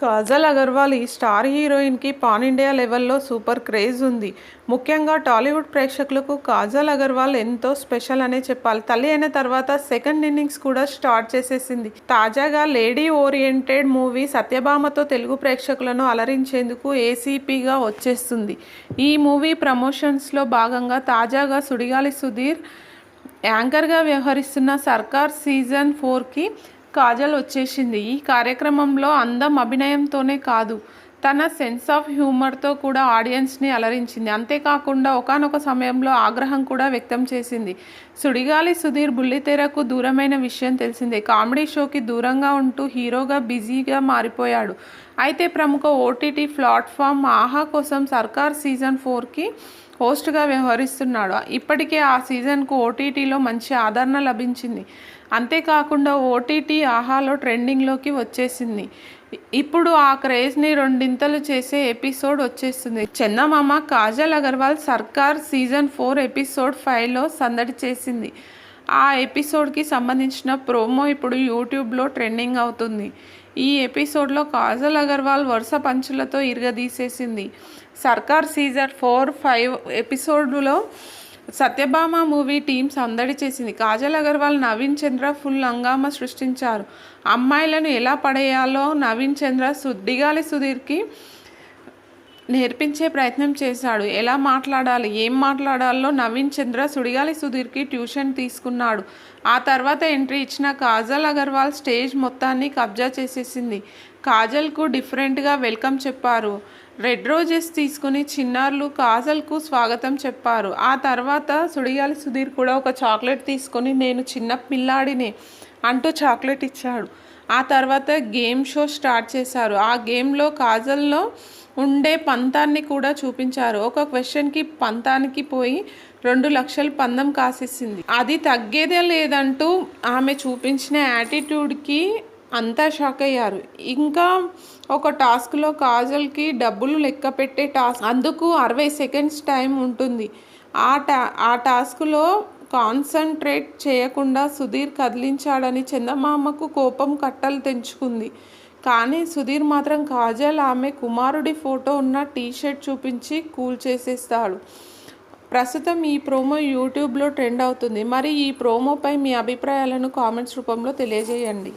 కాజల్ అగర్వాల్ ఈ స్టార్ హీరోయిన్కి pan India లెవెల్లో సూపర్ క్రేజ్ ఉంది. ముఖ్యంగా టాలీవుడ్ ప్రేక్షకులకు కాజల్ అగర్వాల్ ఎంతో స్పెషల్ అనే చెప్పాలి. తల్లి అయిన తర్వాత సెకండ్ ఇన్నింగ్స్ కూడా స్టార్ట్ చేసేసింది. తాజాగా లేడీ ఓరియంటెడ్ మూవీ సత్యభామతో తెలుగు ప్రేక్షకులను అలరించేందుకు ఏసీపీగా వచ్చేస్తుంది. ఈ మూవీ ప్రమోషన్స్లో భాగంగా తాజాగా సుడిగాలి సుధీర్ యాంకర్గా వ్యవహరిస్తున్న సర్కార్ సీజన్ ఫోర్కి కాజల్ వచ్చేసింది ఈ కార్యక్రమంలో అందం అభినయంతోనే కాదు తన సెన్స్ ఆఫ్ హ్యూమర్తో కూడా ఆడియన్స్ని అలరించింది. అంతేకాకుండా ఒకానొక సమయంలో ఆగ్రహం కూడా వ్యక్తం చేసింది. సుడిగాలి సుధీర్ బుల్లితెరకు దూరమైన విషయం తెలిసిందే. కామెడీ షోకి దూరంగా ఉంటూ హీరోగా బిజీగా మారిపోయాడు. అయితే ప్రముఖ ఓటీటీ ప్లాట్ఫామ్ ఆహా కోసం సర్కార్ సీజన్ ఫోర్కి హోస్ట్గా వ్యవహరిస్తున్నాడు. ఇప్పటికే ఆ సీజన్కు ఓటీటీలో మంచి ఆదరణ లభించింది. అంతేకాకుండా ఓటీటీ ఆహాలో ట్రెండింగ్లోకి వచ్చేసింది. ఇప్పుడు ఆ క్రేజ్ని రెండింతలు చేసే ఎపిసోడ్ వచ్చేస్తుంది. చందమామ కాజల్ అగర్వాల్ సర్కార్ సీజన్ ఫోర్ ఎపిసోడ్ ఫైవ్లో సందడి చేసింది. ఆ ఎపిసోడ్కి సంబంధించిన ప్రోమో ఇప్పుడు యూట్యూబ్లో ట్రెండింగ్ అవుతుంది. ఈ ఎపిసోడ్లో కాజల్ అగర్వాల్ వరుస పంచులతో ఇరగదీసేసింది. సర్కార్ సీజర్ ఫోర్ ఫైవ్ ఎపిసోడ్లో సత్యభామ మూవీ టీం సందడి చేసింది. కాజల్ అగర్వాల్ నవీన్ చంద్ర ఫుల్ హంగామా సృష్టించారు. అమ్మాయిలను ఎలా పడేయాలో నవీన్ చంద్ర సుద్దిగాలి సుధీర్కి నేర్పించే ప్రయత్నం చేశాడు. ఎలా మాట్లాడాలి ఏం మాట్లాడాలో నవీన్ చంద్ర సుడిగాలి సుధీర్కి ట్యూషన్ తీసుకున్నాడు. ఆ తర్వాత ఎంట్రీ ఇచ్చిన కాజల్ అగర్వాల్ స్టేజ్ మొత్తాన్ని కబ్జా చేసేసింది. కాజల్కు డిఫరెంట్గా వెల్కమ్ చెప్పారు. రెడ్ రోజెస్ తీసుకుని చిన్నారులు కాజల్కు స్వాగతం చెప్పారు. ఆ తర్వాత సుడిగాలి సుధీర్ కూడా ఒక చాక్లెట్ తీసుకొని నేను చిన్న పిల్లాడినే అంటూ చాక్లెట్ ఇచ్చాడు. ఆ తర్వాత గేమ్ షో స్టార్ట్ చేశారు. ఆ గేమ్లో కాజల్లో ఉండే పంతాన్ని కూడా చూపించారు. ఒక క్వశ్చన్కి పంతానికి పోయి రెండు లక్షలు పందం కాసేసింది. అది తగ్గేదే లేదంటూ ఆమె చూపించిన యాటిట్యూడ్కి అంతా షాక్ అయ్యారు. ఇంకా ఒక టాస్క్లో కాజల్కి డబ్బులు లెక్క పెట్టే టాస్క్ అందుకు అరవై సెకండ్స్ టైం ఉంటుంది. ఆ టా ఆ టాస్క్లో కాన్సన్ట్రేట్ చేయకుండా సుధీర్ కదిలించాడని చందమామకు కోపం కట్టలు తెంచుకుంది. కానీ సుధీర్ మాత్రం కాజల్ ఆమె కుమారుడి ఫోటో ఉన్న టీషర్ట్ చూపించి కూల్ చేసేస్తాడు. ప్రస్తుతం ఈ ప్రోమో యూట్యూబ్లో ట్రెండ్ అవుతుంది. మరి ఈ ప్రోమోపై మీ అభిప్రాయాలను కామెంట్స్ రూపంలో తెలియజేయండి.